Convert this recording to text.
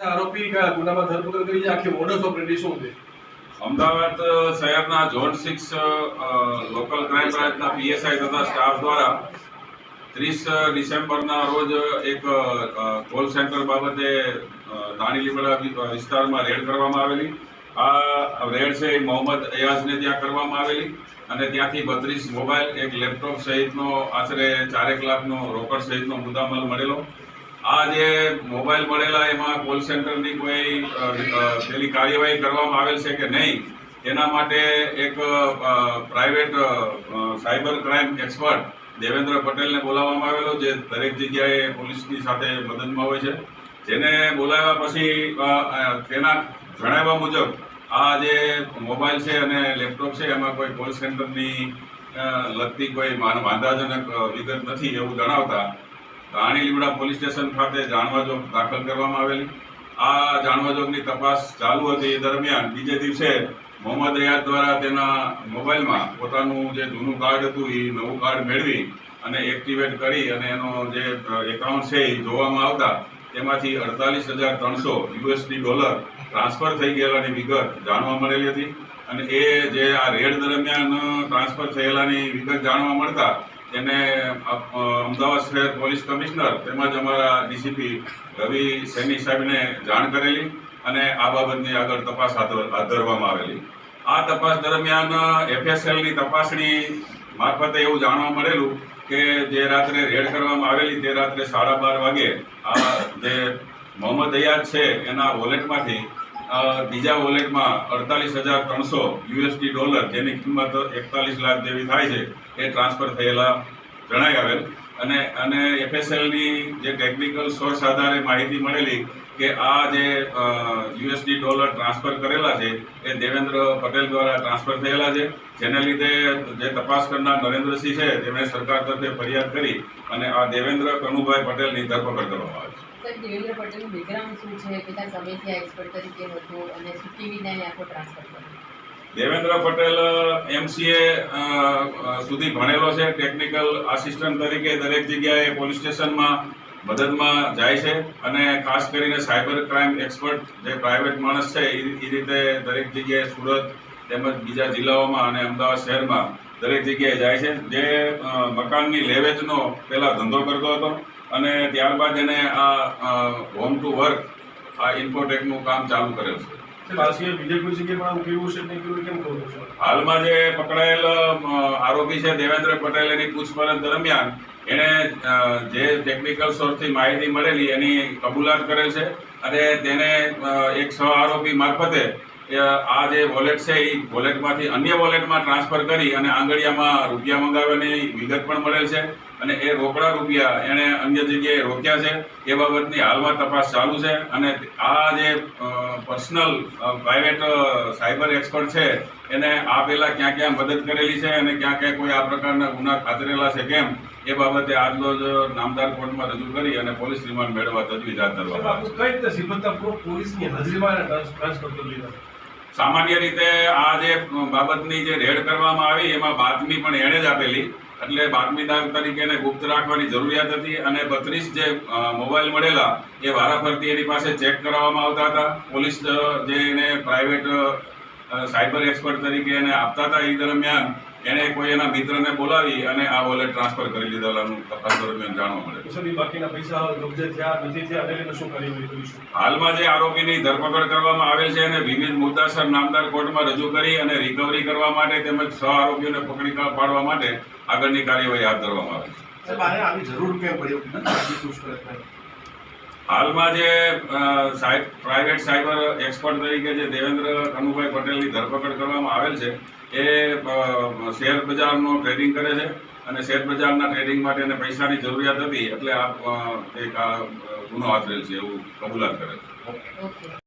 આરોપી કયા? ગુનામાં ધરપકડ કરી છે? આખી મોડસ ઓપરેટી શું છે? અમદાવાદ શહેરના ઝોન સિક્સ લોકલ ક્રાઇમ બ્રાન્ચના પીએસઆઈ તથા સ્ટાફ દ્વારા ત્રીસ ડિસેમ્બરના રોજ એક કોલ સેન્ટર બાબતે દાણી લીમડા વિસ્તારમાં રેડ કરવામાં આવેલી. આ રેડ છે મોહમ્મદ અયાઝને ત્યાં કરવામાં આવેલી અને ત્યાંથી બત્રીસ મોબાઈલ, એક લેપટોપ સહિતનો આશરે ચારેક લાખનો રોકડ સહિતનો મુદ્દામાલ મળેલો. આ જે મોબાઈલ મળેલા એમાં કોલ સેન્ટરની કોઈ પેલી કાર્યવાહી કરવામાં આવેલ છે કે નહીં, એના માટે એક private cyber crime expert Devendra પટેલને બોલાવવામાં આવેલો, જે દરેક જગ્યાએ પોલીસની સાથે મદદમાં હોય છે. જેને બોલાવ્યા પછી તેના જણાવ્યા મુજબ આ જે મોબાઈલ છે અને લેપટોપ છે, એમાં કોઈ કોલ સેન્ટરની લગતી કોઈ વાંધાજનક વિગત નથી એવું જણાવતા રાણી લીમડા પોલીસ સ્ટેશન ખાતે જાણવાજોગ દાખલ કરવામાં આવેલી. આ જાણવાજોગની તપાસ ચાલુ હતી. એ દરમિયાન બીજે દિવસે મોહમ્મદ અયાદ દ્વારા તેના મોબાઈલમાં પોતાનું જે જૂનું કાર્ડ હતું, એ નવું કાર્ડ મેળવી અને એક્ટિવેટ કરી અને એનો જે એકાઉન્ટ છે, એ જોવામાં આવતા તેમાંથી અડતાલીસ હજાર ત્રણસો યુએસડી ડોલર ટ્રાન્સફર થઈ ગયેલાની વિગત જાણવા મળેલી હતી. અને એ જે આ રેડ દરમિયાન ટ્રાન્સફર થયેલાની વિગત જાણવા મળતા તેને અમદાવાદ શહેર પોલીસ કમિશનર તેમજ અમારા ડીસીપી રવિ સૈની સાહેબને જાણ કરેલી અને આ બાબતની આગળ તપાસ હાથ ધરવામાં આવેલી. આ તપાસ દરમિયાન એફએસએલની તપાસણી મારફતે એવું જાણવા મળેલું કે જે રાત્રે રેડ કરવામાં આવેલી તે રાત્રે સાડા બાર વાગે આ જે મોહમ્મદ અયાદ છે એના વોલેટમાંથી બીજા વોલેટમાં અડતાલીસ હજાર ત્રણસો યુએસડી ડોલર, જેની કિંમત એકતાલીસ લાખ જેવી થાય છે, એ ટ્રાન્સફર થયેલા જણાઈ આવેલ. અને અને એફએસએલની જે ટેકનિકલ સોર્સ આધારે માહિતી મળેલી કે આ જે યુએસડી ડોલર ટ્રાન્સફર કરેલા છે, એ દેવેન્દ્ર પટેલ દ્વારા ટ્રાન્સફર થયેલા છે. જેને લીધે જે તપાસ કરનાર નરેન્દ્રસિંહ છે, તેમણે સરકાર તરફે ફરિયાદ કરી અને આ દેવેન્દ્ર કનુભાઈ પટેલની ધરપકડ કરવામાં આવી છે. સાહેબ દેવેન્દ્ર પટેલનું બેકગ્રાઉન્ડ શું છે? કેટલા સમયથી આ એક્સપર્ટ તરીકે હતો? અને શું કેવી રીતે આખો ટ્રાન્સફર કર્યો? દેવેન્દ્ર પટેલ એમસીએ સુધી ભણેલો છે. ટેકનિકલ આસિસ્ટન્ટ તરીકે દરેક જગ્યાએ પોલીસ સ્ટેશનમાં મદદમાં જાય છે. અને ખાસ કરીને સાયબર ક્રાઇમ એક્સપર્ટ જે પ્રાઇવેટ માણસ છે એ રીતે દરેક જગ્યાએ સુરત તેમજ બીજા જિલ્લાઓમાં અને અમદાવાદ શહેરમાં દરેક જગ્યાએ જાય છે. જે મકાનની લેવેચનો પહેલાં ધંધો કરતો હતો અને ત્યારબાદ એને આ હોમ ટુ વર્ક આ ઇન્ફોટેકનું કામ ચાલુ કરેલ છે. હાલમાં જે પકડાયેલ આરોપી છે દેવેન્દ્ર પટેલ એની પૂછપરછ દરમિયાન એને જે ટેકનિકલ સોર્સથી માહિતી મળેલી એની કબૂલાત કરેલ છે. અને તેને એક સહ આરોપી મારફતે આ જે વોલેટ છે એ વોલેટમાંથી અન્ય વોલેટમાં ટ્રાન્સફર કરી અને આંગળીયામાં રૂપિયા મંગાવવાની વિગત પણ મળેલ છે. અને એ રોકડા રૂપિયા એણે અન્ય જગ્યાએ રોક્યા છે. એ બાબતની હાલમાં તપાસ ચાલુ છે અને આ જે પર્સનલ પ્રાઇવેટ સાયબર એક્સપર્ટ છે એને આ પહેલાં ક્યાં ક્યાં મદદ કરેલી છે અને ક્યાં ક્યાં કોઈ આ પ્રકારના ગુના ખાતરેલા છે કેમ એ બાબતે આજનો જ નામદાર કોર્ટમાં રજૂ કરી અને પોલીસ રિમાન્ડ મેળવવા તજવીજ હાથ ધરવામાં કઈ રીતે પોલીસની હાજરીમાં ટ્રાન્સફર કરી દીધા સામાન્ય રીતે આ જે બાબતની જે રેડ કરવામાં આવી એમાં બાતમી પણ એણે જ આપેલી. એટલે બાતમીદાર તરીકે એને ગુપ્ત રાખવાની જરૂરિયાત હતી અને બત્રીસ જે મોબાઈલ મળેલા એ વારાફરતી એની પાસે ચેક કરાવવામાં આવતા હતા. પોલીસ જે એને પ્રાઇવેટ સાયબર એક્સપર્ટ તરીકે એને આપતા હતા એ દરમિયાન એણે કોઈ એના મિત્રને બોલાવી અને આ વોલેટ ટ્રાન્સફર કરી લીધેલાનું તપાસ દરમિયાન જાણવા મળે. બાકીના પૈસા કબજે થયા નથી થયા શું કરી હાલમાં જે આરોપીની ધરપકડ કરવામાં આવેલ છે અને વિવિધ મુદ્દાસર નામદાર કોર્ટમાં રજૂ કરી અને રિકવરી કરવા માટે તેમજ સહ આરોપીઓને પકડી પાડવા માટે આગળની કાર્યવાહી હાથ ધરવામાં આવે છે. જરૂર કેમ પડી? હાલમાં જે સાહેબ પ્રાઇવેટ સાયબર એક્સપર્ટ તરીકે જે દેવેન્દ્ર કનુભાઈ પટેલની ધરપકડ કરવામાં આવેલ છે એ શેર બજારનો ટ્રેડિંગ કરે છે અને શેર બજારના ટ્રેડિંગ માટે એને પૈસાની જરૂરિયાત હતી એટલે આ એક ગુનો આચરેલ છે એવું કબૂલાત કરે છે.